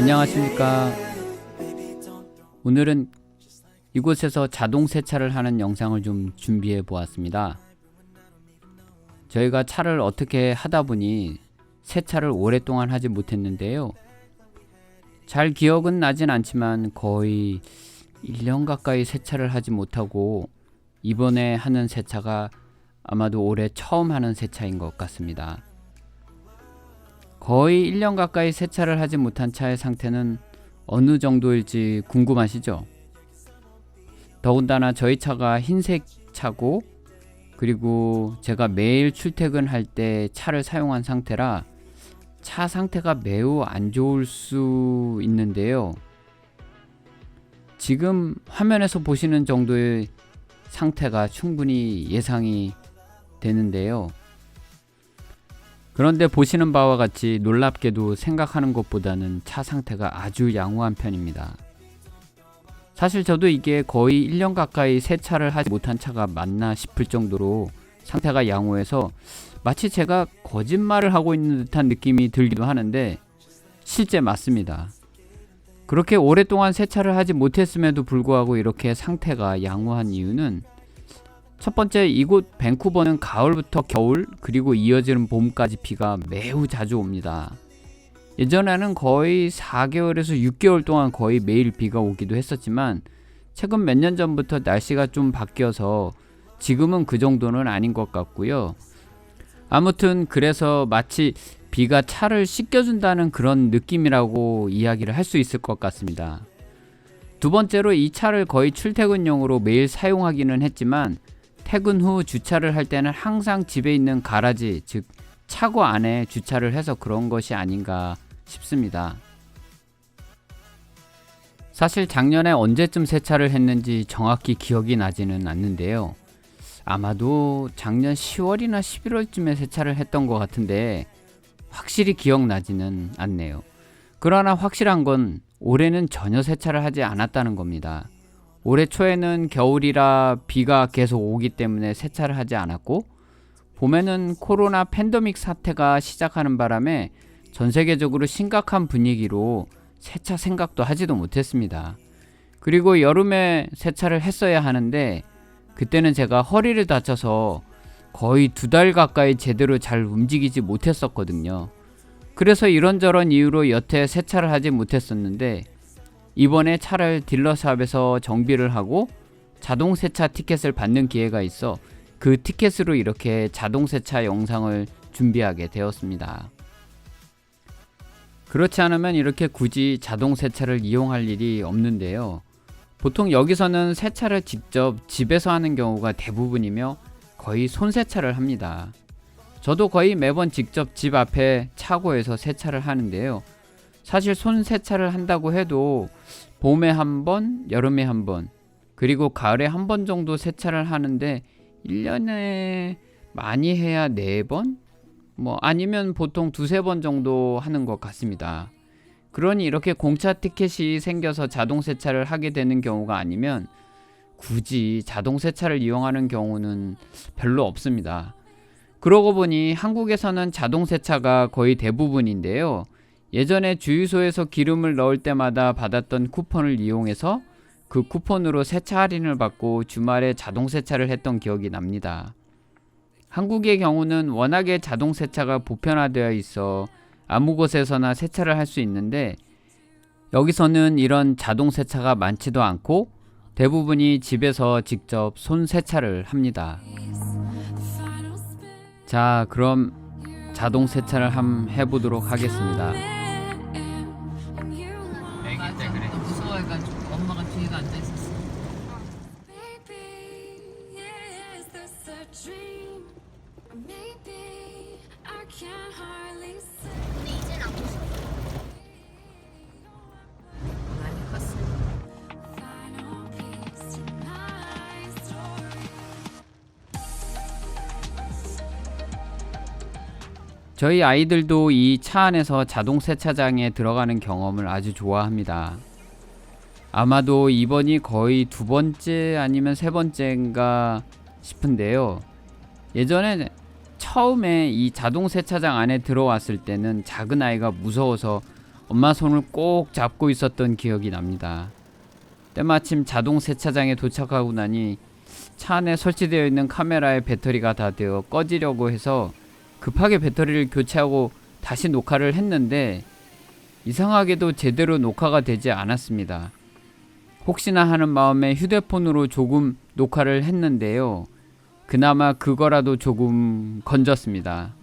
안녕하십니까. 오늘은 이곳에서 자동 세차를 하는 영상을 좀 준비해 보았습니다. 저희가 차를 어떻게 하다 보니 세차를 오랫동안 하지 못했는데요. 잘 기억은 나진 않지만 거의 1년 가까이 세차를 하지 못하고 이번에 하는 세차가 아마도 올해 처음 하는 세차인 것 같습니다. 거의 1년 가까이 세차를 하지 못한 차의 상태는 어느 정도일지 궁금하시죠? 더군다나 저희 차가 흰색 차고 그리고 제가 매일 출퇴근할 때 차를 사용한 상태라 차 상태가 매우 안 좋을 수 있는데요. 지금 화면에서 보시는 정도의 상태가 충분히 예상이 되는데요. 그런데 보시는 바와 같이 놀랍게도 생각하는 것보다는 차 상태가 아주 양호한 편입니다. 사실 저도 이게 거의 1년 가까이 세차를 하지 못한 차가 맞나 싶을 정도로 상태가 양호해서 마치 제가 거짓말을 하고 있는 듯한 느낌이 들기도 하는데 실제 맞습니다. 그렇게 오랫동안 세차를 하지 못했음에도 불구하고 이렇게 상태가 양호한 이유는 첫 번째 이곳 밴쿠버는 가을부터 겨울 그리고 이어지는 봄까지 비가 매우 자주 옵니다. 예전에는 거의 4개월에서 6개월 동안 거의 매일 비가 오기도 했었지만 최근 몇 년 전부터 날씨가 좀 바뀌어서 지금은 그 정도는 아닌 것 같고요. 아무튼 그래서 마치 비가 차를 씻겨준다는 그런 느낌이라고 이야기를 할 수 있을 것 같습니다. 두 번째로 이 차를 거의 출퇴근용으로 매일 사용하기는 했지만 퇴근 후 주차를 할 때는 항상 집에 있는 가라지, 즉 차고 안에 주차를 해서 그런 것이 아닌가 싶습니다. 사실 작년에 언제쯤 세차를 했는지 정확히 기억이 나지는 않는데요. 아마도 작년 10월이나 11월쯤에 세차를 했던 것 같은데 확실히 기억나지는 않네요. 그러나 확실한 건 올해는 전혀 세차를 하지 않았다는 겁니다. 올해 초에는 겨울이라 비가 계속 오기 때문에 세차를 하지 않았고 봄에는 코로나 팬데믹 사태가 시작하는 바람에 전 세계적으로 심각한 분위기로 세차 생각도 하지도 못했습니다. 그리고 여름에 세차를 했어야 하는데 그때는 제가 허리를 다쳐서 거의 두 달 가까이 제대로 잘 움직이지 못했었거든요. 그래서 이런저런 이유로 여태 세차를 하지 못했었는데 이번에 차를 딜러샵에서 정비를 하고 자동 세차 티켓을 받는 기회가 있어 그 티켓으로 이렇게 자동 세차 영상을 준비하게 되었습니다. 그렇지 않으면 이렇게 굳이 자동 세차를 이용할 일이 없는데요. 보통 여기서는 세차를 직접 집에서 하는 경우가 대부분이며 거의 손 세차를 합니다. 저도 거의 매번 직접 집 앞에 차고에서 세차를 하는데요. 사실 손 세차를 한다고 해도 봄에 한 번, 여름에 한 번, 그리고 가을에 한 번 정도 세차를 하는데 1년에 많이 해야 4번? 뭐 아니면 보통 두세 번 정도 하는 것 같습니다. 그러니 이렇게 공차 티켓이 생겨서 자동 세차를 하게 되는 경우가 아니면 굳이 자동 세차를 이용하는 경우는 별로 없습니다. 그러고 보니 한국에서는 자동 세차가 거의 대부분인데요. 예전에 주유소에서 기름을 넣을 때마다 받았던 쿠폰을 이용해서 그 쿠폰으로 세차 할인을 받고 주말에 자동 세차를 했던 기억이 납니다. 한국의 경우는 워낙에 자동 세차가 보편화되어 있어 아무 곳에서나 세차를 할 수 있는데 여기서는 이런 자동 세차가 많지도 않고 대부분이 집에서 직접 손 세차를 합니다. 자, 그럼 자동 세차를 한번 해보도록 하겠습니다. 저희 아이들도 이 차 안에서 자동 세차장에 들어가는 경험을 아주 좋아합니다. 아마도 이번이 거의 두 번째 아니면 세 번째인가 싶은데요. 예전에 처음에 이 자동 세차장 안에 들어왔을 때는 작은 아이가 무서워서 엄마 손을 꼭 잡고 있었던 기억이 납니다. 때마침 자동 세차장에 도착하고 나니 차 안에 설치되어 있는 카메라의 배터리가 다 되어 꺼지려고 해서 급하게 배터리를 교체하고 다시 녹화를 했는데 이상하게도 제대로 녹화가 되지 않았습니다. 혹시나 하는 마음에 휴대폰으로 조금 녹화를 했는데요. 그나마 그거라도 조금 건졌습니다.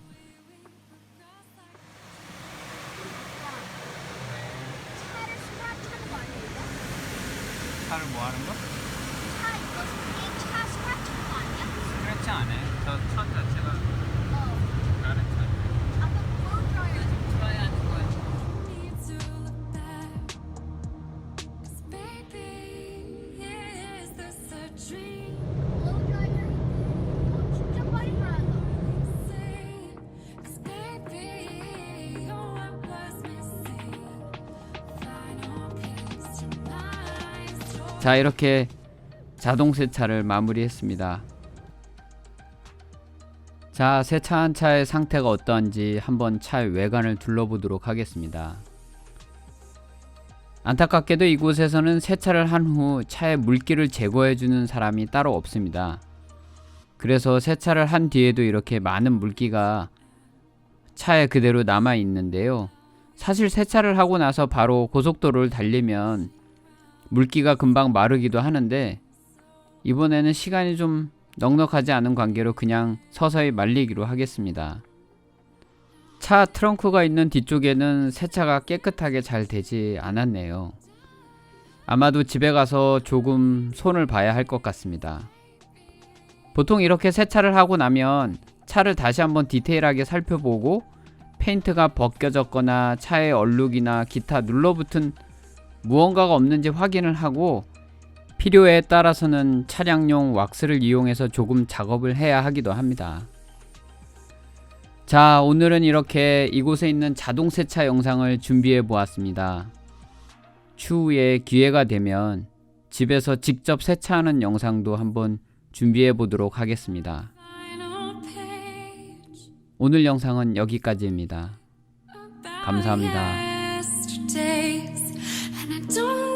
자 이렇게 자동 세차를 마무리했습니다. 자 세차 한 차의 상태가 어떠한지 한번 차의 외관을 둘러보도록 하겠습니다. 안타깝게도 이곳에서는 세차를 한 후 차의 물기를 제거해주는 사람이 따로 없습니다. 그래서 세차를 한 뒤에도 이렇게 많은 물기가 차에 그대로 남아 있는데요. 사실 세차를 하고 나서 바로 고속도로를 달리면 물기가 금방 마르기도 하는데 이번에는 시간이 좀 넉넉하지 않은 관계로 그냥 서서히 말리기로 하겠습니다. 차 트렁크가 있는 뒤쪽에는 세차가 깨끗하게 잘 되지 않았네요. 아마도 집에 가서 조금 손을 봐야 할 것 같습니다. 보통 이렇게 세차를 하고 나면 차를 다시 한번 디테일하게 살펴보고 페인트가 벗겨졌거나 차의 얼룩이나 기타 눌러붙은 무언가가 없는지 확인을 하고 필요에 따라서는 차량용 왁스를 이용해서 조금 작업을 해야 하기도 합니다. 자, 오늘은 이렇게 이곳에 있는 자동 세차 영상을 준비해 보았습니다. 추후에 기회가 되면 집에서 직접 세차하는 영상도 한번 준비해 보도록 하겠습니다. 오늘 영상은 여기까지입니다. 감사합니다. I don't